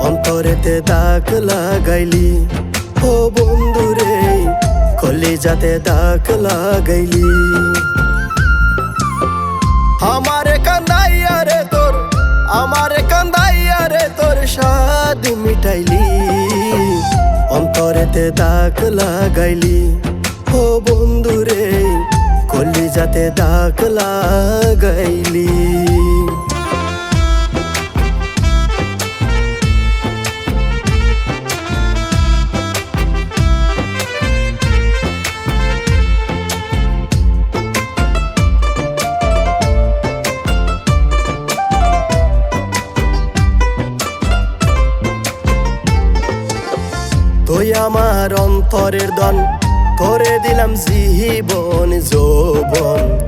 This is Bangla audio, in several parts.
অন্তরেতে দাগ লাগাইলি। ও বন্ধুরে কলিজাতে দাগ লাগাইলি। আমারে কান্দাইয়া রে তোর, আমারে কান্দাইয়া রে তোর স্বাদ মিটাইলি। অন্তরেতে দাগ লাগাইলি। ও বন্ধুরে কলিজাতে দাগ লাগাইলি। আমার অন্তরের দন করে দিলাম জীবন, যৌবন।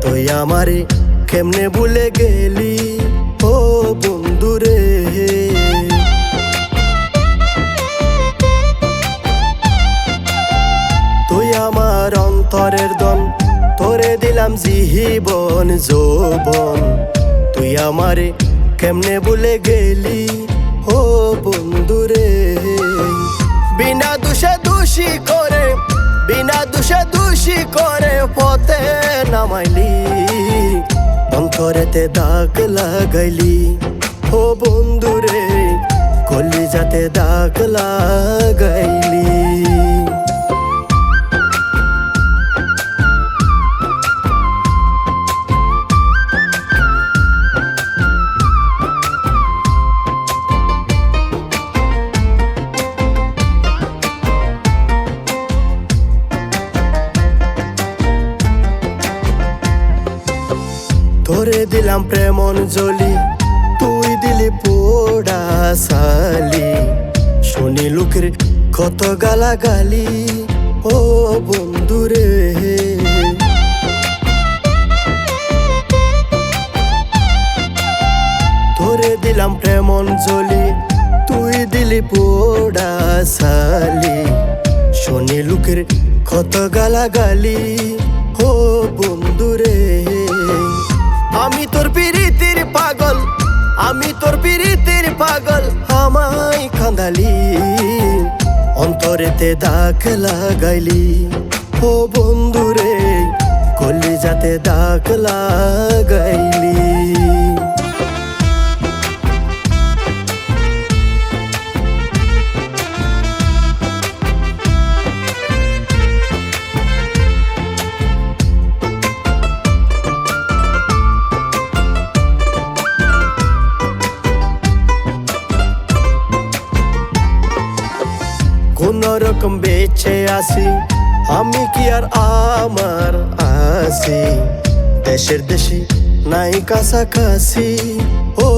তুই আমারে কেমনে ভুলে গেলি? ও বন্ধুরে তুই আমার অন্তরের দন তোরে দিলাম জীবন, যৌবন। তুই আমারে কেমনে ভুলে গেলি? ও বন্ধুরে বিনা দোষে দোষী করে, বিনা দোষে দোষী করে পথে নামাইলি, অন্তরেতে দাগ লাগাইলি। ও বন্ধুরে কলি যাতে দাগ লাগাইলি। তোরে দিলাম প্রেমন জলি তুই দিলি পোড়া সালি শুনি লোকের কত গালা গালি ও বন্ধুরে তোরে দিলাম প্রেমন জলি তুই দিলি পোড়া সালি শুনি লোকের কত গালা গালি আমি তোর পিরিতির পাগল, আমি তোর পিরিতির পাগল, আমায় কাঁদালি, অন্তরেতে দাগ লাগাইলি। ও বন্ধুরে কলি যাতে দাগ লাগাইলি রকম বেঁচে আসি। আমি কি আর আমার আসি? দেশের দেশে নাই কাছাকাছি। ও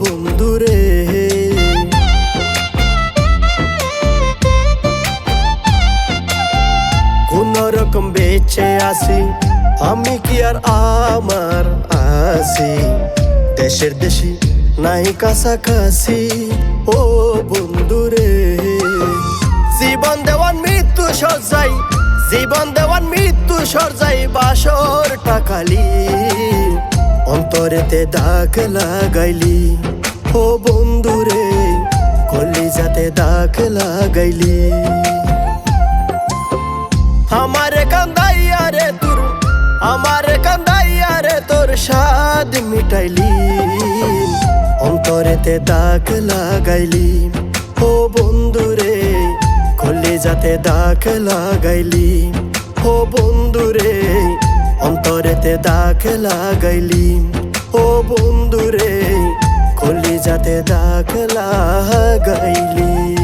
বন্ধুরে কোন রকম বেঁচে আসি। আমি কি আর আমার আসি? দেশের দেশে নাই কাছাকাছি। ও বন্ধুরে জীবন দেওয়ান মৃত্যু সজাই জীবন দেওয়ান মৃত্যু সরজাই বাসর টাকালি। অন্তরেতে দাগ লাগাইলি। ও বন্ধুরে, কলিজাতে দাগ লাগাইলি। আমারে কান্দাইয়া রে তোর, আমারে কান্দাইয়া রে তোর স্বাদ মিটাইলি। অন্তরেতে দাগ লাগাইলি। ও বন্ধুরে কলিজাতে দাগ লাগাইলি। ও বন্ধুরে অন্তরেতে দাগ লাগাইলি। ও বন্ধুরে কলিজাতে দাগ লাগাইলি।